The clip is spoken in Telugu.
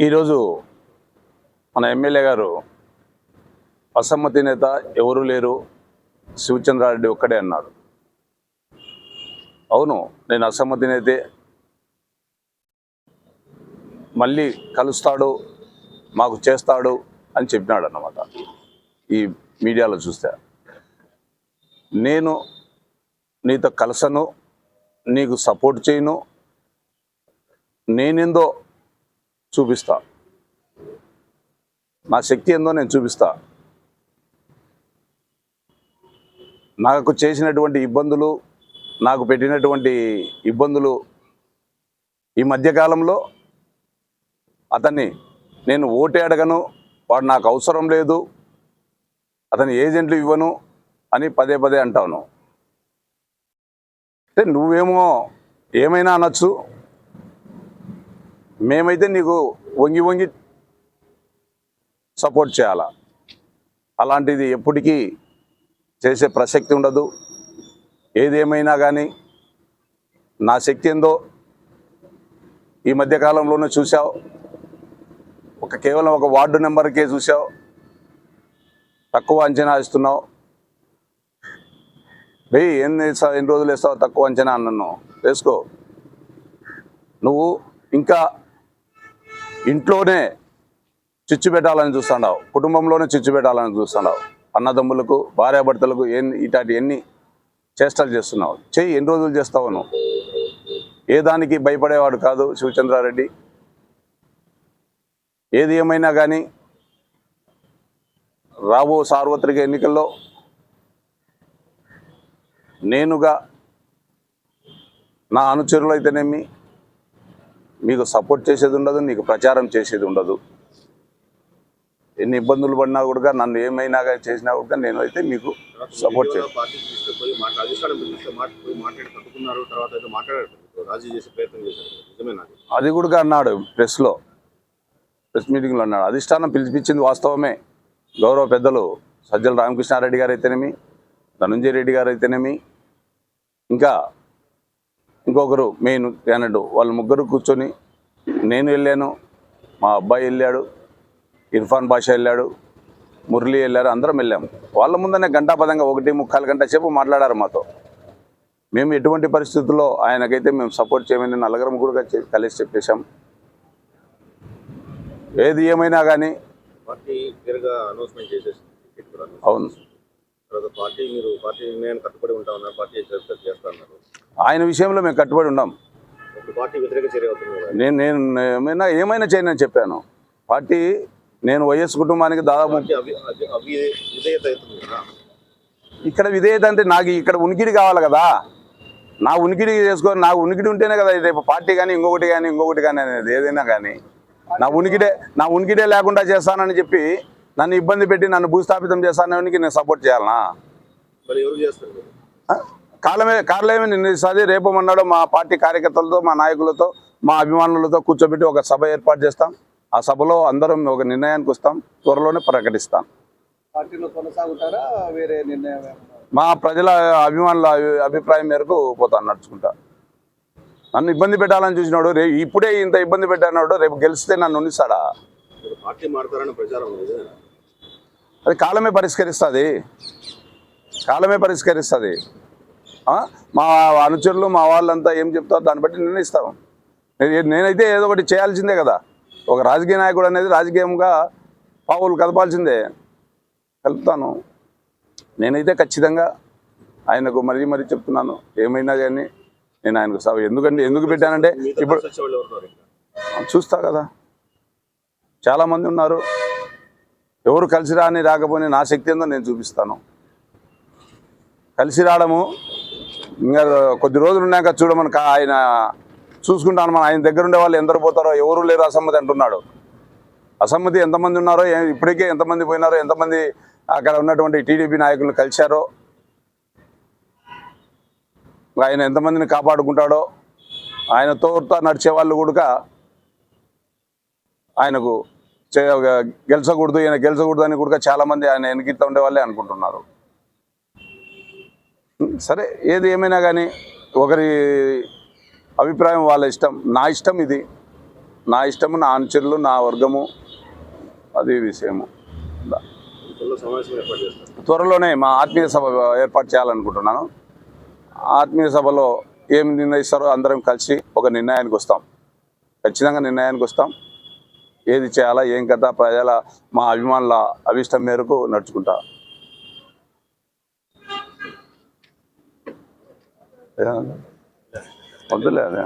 ఈరోజు మన ఎమ్మెల్యే గారు అసమ్మతి నేత ఎవరు లేరు? శివచంద్రారెడ్డి ఒక్కడే అన్నారు. అవును నేను అసమ్మతి నేతే. మళ్ళీ కలుస్తాడు మాకు చేస్తాడు అని చెప్పినాడు అన్నమాట ఈ మీడియాలో చూస్తే. నేను నీతో కలసను నీకు సపోర్ట్ చేయను. నేనేందో చూపిస్తా. నా శక్తి ఏందో నేను చూపిస్తా. నాకు చేసినటువంటి ఇబ్బందులు నాకు పెట్టినటువంటి ఇబ్బందులు ఈ మధ్యకాలంలో అతన్ని నేను ఓటే అడగను వాడు నాకు అవసరం లేదు అతని ఏజెంట్లు ఇవ్వను అని పదే పదే అంటాను. అంటే నువ్వేమో ఏమైనా అనొచ్చు మేమైతే నీకు వంగి వంగి సపోర్ట్ చేయాలా? అలాంటిది ఎప్పటికీ చేసే ప్రసక్తి ఉండదు. ఏదేమైనా కానీ నా శక్తి ఏందో ఈ మధ్యకాలంలోనే చూసావు ఒక కేవలం ఒక వార్డు నెంబర్కే చూసావు తక్కువ అంచనా ఇస్తున్నావు వెయ్యి ఎన్ని వేస్తావు ఎన్ని రోజులు వేస్తావు తక్కువ అంచనా అన్నాను. వేసుకో. నువ్వు ఇంకా ఇంట్లోనే చిచ్చు పెట్టాలని చూస్తున్నావు. కుటుంబంలోనే చిచ్చు పెట్టాలని చూస్తున్నావు. అన్నదమ్ములకు భార్యాభర్తలకు ఎన్ని ఇటాటి ఎన్ని చేష్టలు చేస్తున్నావు? చెయ్యి ఎన్ని రోజులు చేస్తావు నువ్వు? ఏ దానికి భయపడేవాడు కాదు శివచంద్రారెడ్డి? ఏది ఏమైనా కానీ రాబో సార్వత్రిక ఎన్నికల్లో నేనుగా నా అనుచరులు అయితేనేమి మీకు సపోర్ట్ చేసేది ఉండదు నీకు ప్రచారం చేసేది ఉండదు. ఎన్ని ఇబ్బందులు పడినా కూడా నన్ను ఏమైనా చేసినా కూడా నేను అయితే మీకు సపోర్ట్ చేస్తాను? అది? కూడా అన్నాడు ప్రెస్లో. ప్రెస్ మీటింగ్లో అన్నాడు. అధిష్టానం పిలిపించింది వాస్తవమే. గౌరవ పెద్దలు సజ్జల రామకృష్ణారెడ్డి గారు అయితేనేమి ధనంజయ రెడ్డి గారు అయితేనేమి ఇంకా ఇంకొకరు మెయిన్ క్యాండిడేట్ వాళ్ళ ముగ్గురు కూర్చొని నేను వెళ్ళాను మా అబ్బాయి వెళ్ళాడు ఇర్ఫాన్ బాషా వెళ్ళాడు మురళి వెళ్ళారు అందరం వెళ్ళాము. వాళ్ళ ముందనే గంటాపదంగా ఒకటి ముక్కాలు గంట సేపు మాట్లాడారు మాతో. మేము ఎటువంటి పరిస్థితుల్లో ఆయనకైతే మేము సపోర్ట్ చేయమని నలుగురం కూడా కలిసి చెప్పేశాం. ఏది ఏమైనా కానీ అవును. పార్టీ మీరు పార్టీ నిర్ణయాన్ని కట్టుబడి ఉంటా ఉన్నారు పార్టీ చేస్తా ఉన్నారు ఆయన విషయంలో మేము కట్టుబడి ఉన్నాం. పార్టీ వ్యతిరేక చర్య నేను నేను ఏమైనా ఏమైనా చేయనని చెప్పాను. పార్టీ నేను వైఎస్ కుటుంబానికి దాదాపు ఇక్కడ విధేయత అంటే నాకు ఇక్కడ ఉనికిడి కావాలి కదా. నా ఉనికిడి చేసుకొని నా ఉనికిడి ఉంటేనే కదా రేపు పార్టీ కానీ ఇంకొకటి కానీ ఇంకొకటి కానీ అనేది ఏదైనా కానీ. నా ఉనికిడే నా ఉనికిడే లేకుండా చేస్తానని చెప్పి నన్ను ఇబ్బంది పెట్టి నన్ను భూస్థాపితం చేస్తానని నేను సపోర్ట్ చేయాలనా? కాలమే కాలమే నిన్నసారి రేపు మొన్నాడు మా పార్టీ కార్యకర్తలతో మా నాయకులతో మా అభిమానులతో కూర్చోబెట్టి ఒక సభ ఏర్పాటు చేస్తాం. ఆ సభలో అందరం ఒక నిర్ణయానికి వస్తాం. త్వరలోనే ప్రకటిస్తాం. వేరే నిర్ణయం? మా ప్రజల అభిమానుల అభి- అభిప్రాయం మేరకు పోతాను నడుచుకుంటా. నన్ను ఇబ్బంది పెట్టాలని చూసినాడు రే ఇప్పుడే ఇంత ఇబ్బంది పెట్టాడు రేపు గెలిస్తే నన్ను ఉండిస్తాడా మీరు పార్టీ మారుతారని ప్రచారం? అది కాలమే పరిష్కరిస్తుంది. కాలమే పరిష్కరిస్తుంది. మా అనుచరులు మా వాళ్ళంతా ఏం చెప్తారో దాన్ని బట్టి నిర్ణయిస్తాం నేనైతే ఏదో ఒకటి చేయాల్సిందే కదా. ఒక రాజకీయ నాయకుడు అనేది రాజకీయంగా పావులు కదపాల్సిందే. కలుపుతాను. నేనైతే ఖచ్చితంగా ఆయనకు మరీ మరీ చెప్తున్నాను. ఏమైనా కానీ నేను ఆయనకు ఎందుకంటే ఎందుకు పెట్టానంటే ఇప్పుడు? చూస్తా కదా. చాలామంది ఉన్నారు. ఎవరు కలిసి రాని రాకపోయినా నా శక్తి ఏందో నేను చూపిస్తాను. కలిసి రావడము ఇంకా కొద్ది రోజులు ఉన్నాక చూడమని కా- ఆయన చూసుకుంటాను. మనం ఆయన దగ్గర ఉండే వాళ్ళు ఎందరు పోతారో ఎవరు లేరు అసమ్మతి అంటున్నాడు. అసమ్మతి ఎంతమంది ఉన్నారో ఇప్పటికే ఎంతమంది పోయినారో ఎంతమంది అక్కడ ఉన్నటువంటి టీడీపీ నాయకులను కలిశారో ఆయన ఎంతమందిని కాపాడుకుంటాడో ఆయన తోడుతా నడిచే వాళ్ళు కూడా ఆయనకు గెలిచకూడదు ఈయన గెలిచకూడదు అని కూడా చాలా మంది ఆయన వెనకిస్తా ఉండే వాళ్ళే అనుకుంటున్నారు. సరే ఏది ఏమైనా కానీ ఒకరి అభిప్రాయం వాళ్ళ ఇష్టం. నా ఇష్టం ఇది. నా ఇష్టము నా అనుచరులు నా వర్గము అది విషయము. త్వరలోనే మా ఆత్మీయ సభ ఏర్పాటు చేయాలనుకుంటున్నాను. ఆత్మీయ సభలో ఏం నిర్ణయిస్తారో అందరం కలిసి ఒక నిర్ణయానికి వస్తాం. ఖచ్చితంగా నిర్ణయానికి వస్తాం. ఏది చేయాలా ఏం కథ ప్రజల మా అభిమానుల అభిష్టం మేరకు నడుచుకుంటా. వద్దులే. అదే